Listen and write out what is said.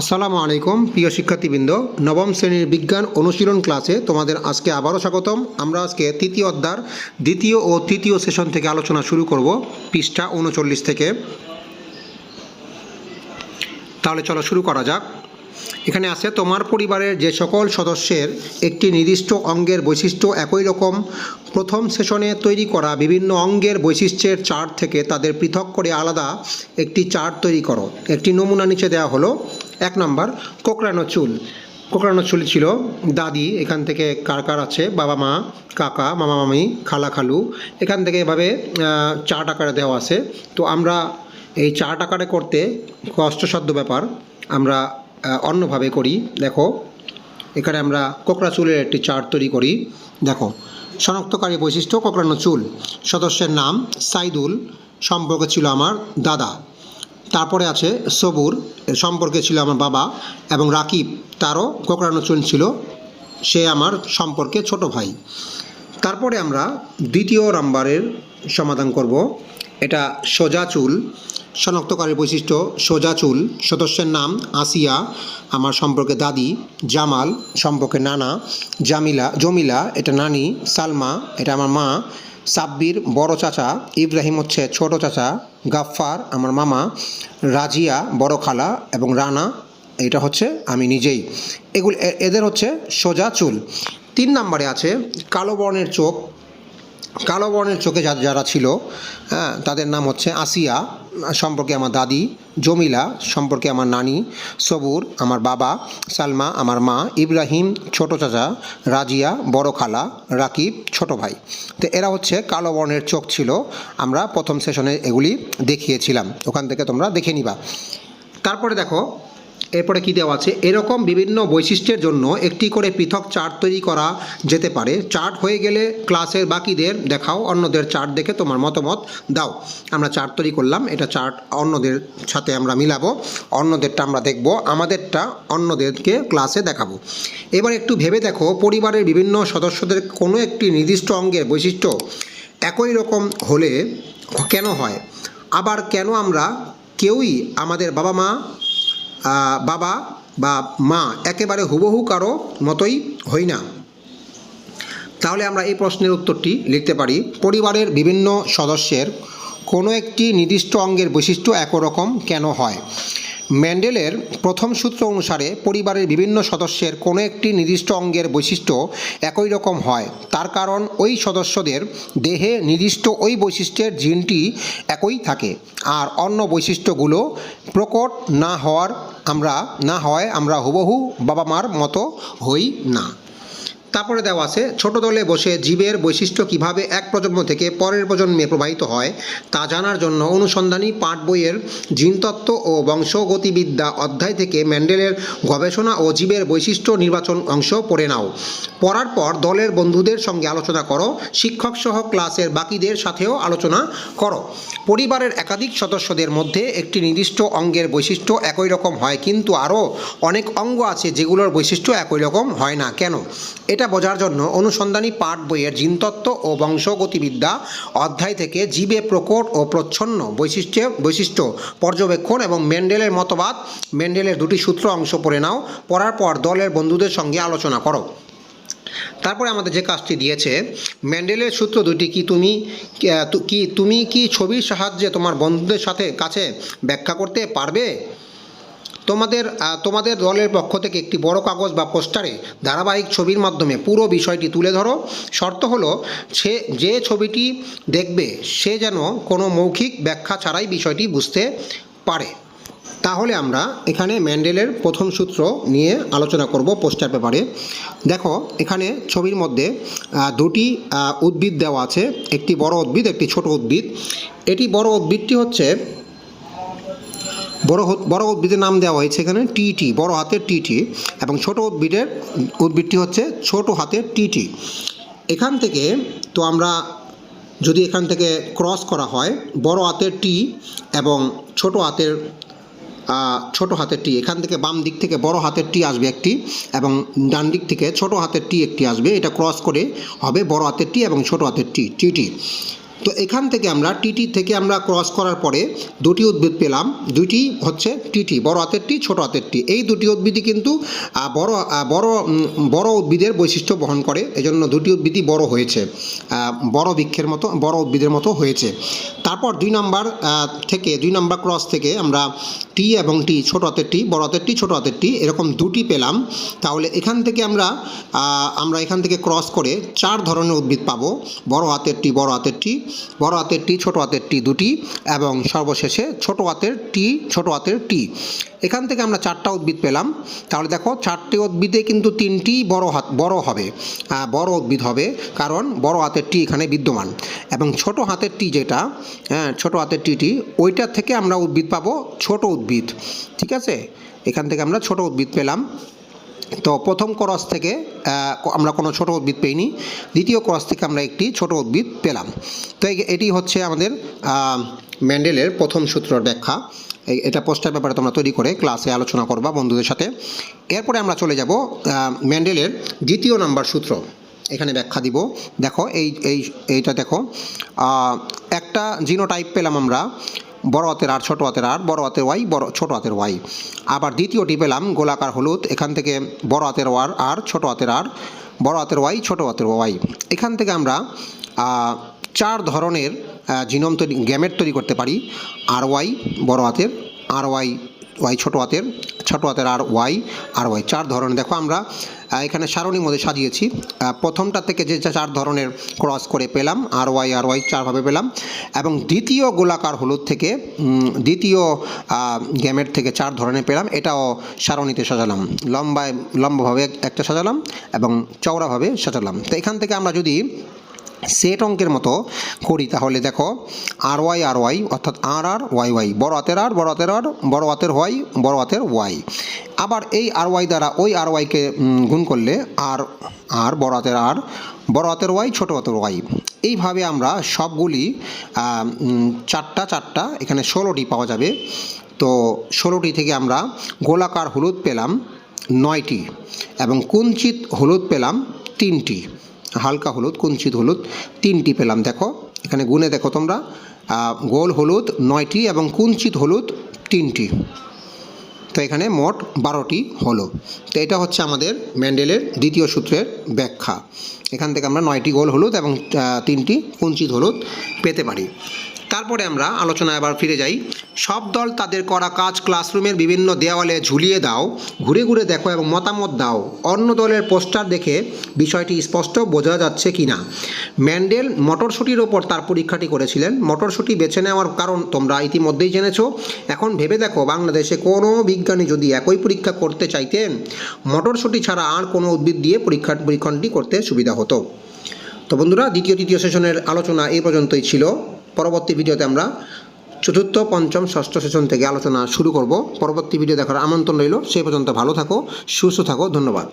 আসসালামু আলাইকুম, প্রিয় শিক্ষার্থীবৃন্দ। নবম শ্রেণির বিজ্ঞান অনুশীলন ক্লাসে তোমাদের আজকে আবারও স্বাগতম। আমরা আজকে তৃতীয় অধ্যার দ্বিতীয় ও তৃতীয় সেশন থেকে আলোচনা শুরু করব, পৃষ্ঠা উনচল্লিশ থেকে। তাহলে চলো শুরু করা যাক। এখানে আছে, তোমার পরিবারের যে সকল সদস্যের একটি নির্দিষ্ট অঙ্গের বৈশিষ্ট্য একই রকম, প্রথম সেশনে তৈরি করা বিভিন্ন অঙ্গের বৈশিষ্ট্যের চার্ট থেকে তাদের পৃথক করে আলাদা একটি চার্ট তৈরি করো। একটি নমুনা নিচে দেওয়া হলো। এক নম্বর, কোকড়ানো চুল। কোকড়ানো চুল ছিল দাদি, এখান থেকে কার কার আছে? বাবা মা, কাকা, মামা মামি, খালা খালু। এখান থেকে এভাবে চার্ট আকারে দেওয়া আছে। তো আমরা এই চার্ট আকারে করতে কষ্টসাধ্য ব্যাপার। আমরা অন্যভাবে করি। দেখো, এখানে আমরা কোকড়া চুলের একটি চার্ট তৈরি করি। দেখো, শনাক্তকারী বৈশিষ্ট্য, কোকড়ানো চুল। সদস্যের নাম সাইদুল, সম্পর্কে ছিল আমার দাদা। তারপরে আছে সবুর, সম্পর্কে ছিল আমার বাবা এবং রাকিব। তারও কোকড়ানো চুল ছিল, সে আমার সম্পর্কে ছোট ভাই। তারপরে আমরা দ্বিতীয় নাম্বারের সমাধান করব। এটা সোজা চুল। শনাক্তকারী বৈশিষ্ট্য, সোজা চুল। সদস্যের নাম আসিয়া, আমার সম্পর্কে দাদি, জামাল, সম্পর্কে নানা, জামিলা, জমিলা, এটা নানি, সালমা, এটা আমার মা, সাব্বির, বড় চাচা, ইব্রাহিম হচ্ছে ছোট চাচা, গাফফার, আমার মামা, রাজিয়া, বড় খালা, এবং রানা, এটা হচ্ছে আমি নিজেই। এগুলো এদের হচ্ছে সোজা চুল। তিন নম্বরে আছে, কালো বর্ণের চোখ কালো বর্ণের চোখে যারা ছিল হ্যাঁ তাদের নাম হচ্ছে আসিয়া, সম্পর্কে আমার দাদি, জমিলা, সম্পর্কে আমার নানি, সবুর, আমার বাবা, সালমা, আমার মা, ইব্রাহিম, ছোট চাচা, রাজিয়া, বড় খালা, রাকিব, ছোট ভাই। তো এরা হচ্ছে কালো বর্ণের চোখ ছিল, আমরা প্রথম সেশনে এগুলি দেখিয়েছিলাম। ওখান থেকে তোমরা দেখে নিবা। তারপরে দেখো এরপরে কী দেওয়া আছে? এরকম বিভিন্ন বৈশিষ্ট্যের জন্য একটি করে পৃথক চার্ট তৈরি করা যেতে পারে। চার্ট হয়ে গেলে ক্লাসের বাকিদের দেখাও, অন্যদের চার্ট দেখে তোমার মতামত দাও। আমরা চার্ট তৈরি করলাম, এটা চার্ট অন্যদের সাথে আমরা মিলাবো, অন্যদেরটা আমরা দেখব, আমাদেরটা অন্যদেরকে ক্লাসে দেখাবো। এবার একটু ভেবে দেখো, পরিবারের বিভিন্ন সদস্যদের কোনো একটি নির্দিষ্ট অঙ্গের বৈশিষ্ট্য একই রকম হলে কেন হয়? আবার কেন আমরা কেউই আমাদের বাবা মা বাবা বা মা একেবারে হুবহু কারও মতোই হই না। তাহলে আমরা এই প্রশ্নের উত্তরটি লিখতে পারি। পরিবারের বিভিন্ন সদস্যের কোনো একটি নির্দিষ্ট অঙ্গের বৈশিষ্ট্য একরকম কেন হয়? ম্যান্ডেলের প্রথম সূত্র অনুসারে পরিবারের বিভিন্ন সদস্যের কোনো একটি নির্দিষ্ট অঙ্গের বৈশিষ্ট্য একই রকম হয়। তার কারণ ওই সদস্যদের দেহে নির্দিষ্ট ওই বৈশিষ্ট্যের জিনটি একই থাকে আর অন্য বৈশিষ্ট্যগুলো প্রকট না হওয়ার আমরা না হয় আমরা হুবহু বাবা মার মতো হই না। তারপরে দেওয়া আছে, ছোট দলে বসে জীবের বৈশিষ্ট্য কীভাবে এক প্রজন্ম থেকে পরের প্রজন্মে প্রবাহিত হয়, তা জানার জন্য অনুসন্ধানী পাঠ বইয়ের জিনতত্ত্ব ও বংশগতিবিদ্যা অধ্যায় থেকে ম্যান্ডেলের গবেষণা ও জীবের বৈশিষ্ট্য নির্বাচন অংশ পড়ে নাও। পড়ার পর দলের বন্ধুদের সঙ্গে আলোচনা করো, শিক্ষক সহ ক্লাসের বাকিদের সাথেও আলোচনা করো। পরিবারের একাধিক সদস্যদের মধ্যে একটি নির্দিষ্ট অঙ্গের বৈশিষ্ট্য একই রকম হয়, কিন্তু আরও অনেক অঙ্গ আছে যেগুলোর বৈশিষ্ট্য একই রকম হয় না। কেন? এটা বোঝার জন্য অনুসন্ধানী পাঠ বইয়ের জিনতত্ত্ব ও বংশগতিবিদ্যা অধ্যায় থেকে জীবে প্রকট ও প্রচ্ছন্ন বৈশিষ্ট্য বৈশিষ্ট্য পর্যবেক্ষণ এবং মেন্ডেলের মতবাদ, মেন্ডেলের দুটি সূত্র অংশ পড়ে নাও, পড়ার পর দলের বন্ধুদের সঙ্গে আলোচনা করো। তারপরে আমাদের যে কাজটি দিয়েছে ম্যান্ডেলের সূত্র দুটি কি তুমি কি তুমি কি ছবির সাহায্যে তোমার বন্ধুদের সাথে কাছে ব্যাখ্যা করতে পারবে? তোমাদের তোমাদের দলের পক্ষ থেকে একটি বড় কাগজ বা পোস্টারে ধারাবাহিক ছবির মাধ্যমে পুরো বিষয়টি তুলে ধরো। শর্ত হলো, সে, যে ছবিটি দেখবে, সে যেন কোনো মৌখিক ব্যাখ্যা ছাড়াই বিষয়টি বুঝতে পারে। তাহলে আমরা এখানে ম্যান্ডেলের প্রথম সূত্র নিয়ে আলোচনা করব পোস্টার পেপারে। দেখো, এখানে ছবির মধ্যে দুটি উদ্ভিদ দেওয়া আছে। একটি বড় উদ্ভিদ, একটি ছোট উদ্ভিদ। এটি বড় উদ্ভিদটি হচ্ছে বড় বড় উদ্ভিদের নাম দেওয়া হয়েছে এখানে টিটি, বড় হাতের টিটি এবং ছোট উদ্ভিদের, উদ্ভিদটি হচ্ছে ছোট হাতের টিটি। এখান থেকে তো আমরা, যদি এখান থেকে ক্রস করা হয়, বড় হাতের টি এবং ছোট হাতের ছোট হাতের টি, এখান থেকে বাম দিক থেকে বড় হাতের টি আসবে একটি এবং ডান দিক থেকে ছোট হাতের টি একটি আসবে। এটা ক্রস করে হবে বড় হাতের টি এবং ছোট হাতের টি, টিটি। তো এখান থেকে আমরা টিটি থেকে আমরা ক্রস করার পরে দুটি উদ্ভিদ পেলাম। দুটি হচ্ছে টিটি বড় হাতের টি ছোট হাতের টি এই দুটি উদ্ভিদই কিন্তু বড় বড় বড় উদ্ভিদের বৈশিষ্ট্য বহন করে। এজন্য দুটি উদ্ভিদই বড় হয়েছে। বড় বৃক্ষের মতো, বড় উদ্ভিদের মতো হয়েছে। তারপর দুই নম্বর থেকে, দুই নম্বর ক্রস থেকে আমরা টি এবং টি, ছোট হাতের টি, বড় হাতের টি, ছোট হাতের টি, এরকম দুটি পেলাম। তাহলে এখান থেকে আমরা আমরা এখান থেকে ক্রস করে চার ধরনের উদ্ভিদ পাবো। বড় হাতের টি, বড় হাতের টি, বড় হাতের টি, ছোট হাতের টি দুটি এবং সর্বশেষে ছোট হাতের টি, ছোট হাতের টি। এখান থেকে আমরা চারটা উদ্ভিদ পেলাম। তাহলে দেখো, চারটি উদ্ভিদে কিন্তু তিনটি বড় হাত, বড় হবে। বড় উদ্ভিদ হবে, কারণ বড় হাতের টি এখানে বিদ্যমান। এবং ছোট হাতের টি যেটা হ্যাঁ ছোট হাতের টিটি ওইটা থেকে আমরা উদ্ভিদ পাবো ছোট উদ্ভিদ। ঠিক আছে? এখান থেকে আমরা ছোট উদ্ভিদ পেলাম। তো প্রথম ক্রস থেকে আমরা কোনো ছোট উদ্ভিদ পেইনি। দ্বিতীয় ক্রস থেকে আমরা একটি ছোট উদ্ভিদ পেলাম। তো এটি হচ্ছে আমাদের ম্যান্ডেলের প্রথম সূত্রের ব্যাখ্যা। এটা পোস্টার ব্যাপারে তোমরা তৈরি করে ক্লাসে আলোচনা করবা বন্ধুদের সাথে। এরপরে আমরা চলে যাব ম্যান্ডেলের দ্বিতীয় নাম্বার সূত্র। এখানে ব্যাখ্যা দিব। দেখো, এই এই, এইটা দেখো। একটা জিনোটাইপ পেলাম আমরা, বড় হাতের আর ছোট হাতের আর, বড় হাতের ওয়াই, বড়, ছোট হাতের ওয়াই। আবার দ্বিতীয়টি পেলাম, গোলাকার হলুদ, এখান থেকে বড় হাতের ওয়ার আর, ছোট হাতের আর, বড় হাতের ওয়াই, ছোট হাতের ওয়াই। এখান থেকে আমরা চার ধরনের জিনোম তৈরি, গ্যামেট তৈরি করতে পারি। আর ওয়াই বড় হাতের, আর ওয়াই ওয়াই ছোট হাতের ছোট হাতের আর ওয়াই আর ওয়াই চার ধরনের। দেখো আমরা এখানে সারণীর মধ্যে সাজিয়েছি। প্রথমটা থেকে যে চার ধরনের ক্রস করে পেলাম, আর ওয়াই আর ওয়াই চারভাবে পেলাম। এবং দ্বিতীয় গোলাকার হলুদ থেকে দ্বিতীয় গ্যামেট থেকে চার ধরনের পেলাম। এটাও সারণীতে সাজালাম। লম্বায়, লম্বাভাবে একটা সাজালাম এবং চওড়াভাবে সাজালাম। তো এখান থেকে আমরা যদি সেট অঙ্কের মতো করি। তাহলে দেখো আর ওয়াই আর ওয়াই অর্থাৎ আর আর ওয়াই ওয়াই বড় হাতের আর বড় হাতের আর বড় হাতের ওয়াই বড় হাতের ওয়াই আবার এই আর ওয়াই দ্বারা ওই আর ওয়াইকে গুণ করলে আর আর বড় হাতের আর বড় হাতের ওয়াই ছোট হাতের ওয়াই এইভাবে আমরা সবগুলি চারটা চারটা, এখানে ষোলোটি পাওয়া যাবে। তো ষোলোটি থেকে আমরা গোলাকার হলুদ পেলাম নয়টি এবং কুঞ্চিত হলুদ পেলাম তিনটি। হালকা হলুদ, কুঞ্চিত হলুদ, তিনটি পেলাম, দেখো। এখানে গুনে দেখো তোমরা। গোল হলুদ নয়টি এবং কুঞ্চিত হলুদ তিনটি। তো এখানে মোট বারোটি হলো। তো এটা হচ্ছে আমাদের ম্যান্ডেলের দ্বিতীয় সূত্রের ব্যাখ্যা। এখান থেকে আমরা নয়টি গোল হলুদ এবং তিনটি কুঞ্চিত হলুদ পেতে পারি। তারপরে আমরা আলোচনায় আবার ফিরে যাই। সব দল তাদের করা কাজ ক্লাসরুমের বিভিন্ন দেওয়ালে ঝুলিয়ে দাও, ঘুরে ঘুরে দেখো এবং মতামত দাও। অন্য দলের পোস্টার দেখে বিষয়টি স্পষ্ট বোঝা যাচ্ছে কি না ম্যান্ডেল মটরশুটির ওপর তার পরীক্ষাটি করেছিলেন। মটরশুটি বেছে নেওয়ার কারণ তোমরা ইতিমধ্যেই জেনেছো। এখন ভেবে দেখো বাংলাদেশে কোনো বিজ্ঞানী যদি একই পরীক্ষা করতে চাইতেন, মটরশুটি ছাড়া আর কোনো উদ্ভিদ দিয়ে পরীক্ষা পরীক্ষণটি করতে সুবিধা হতো। তো বন্ধুরা দ্বিতীয় তৃতীয় সেশনের আলোচনা এই পর্যন্তই ছিল। পরবর্তী ভিডিওতে আমরা চতুর্থ, পঞ্চম, ষষ্ঠ সেশন থেকে আলোচনা শুরু করব। পরবর্তী ভিডিও দেখার আমন্ত্রণ রইল। সেই পর্যন্ত ভালো থাকো, সুস্থ থাকো, ধন্যবাদ।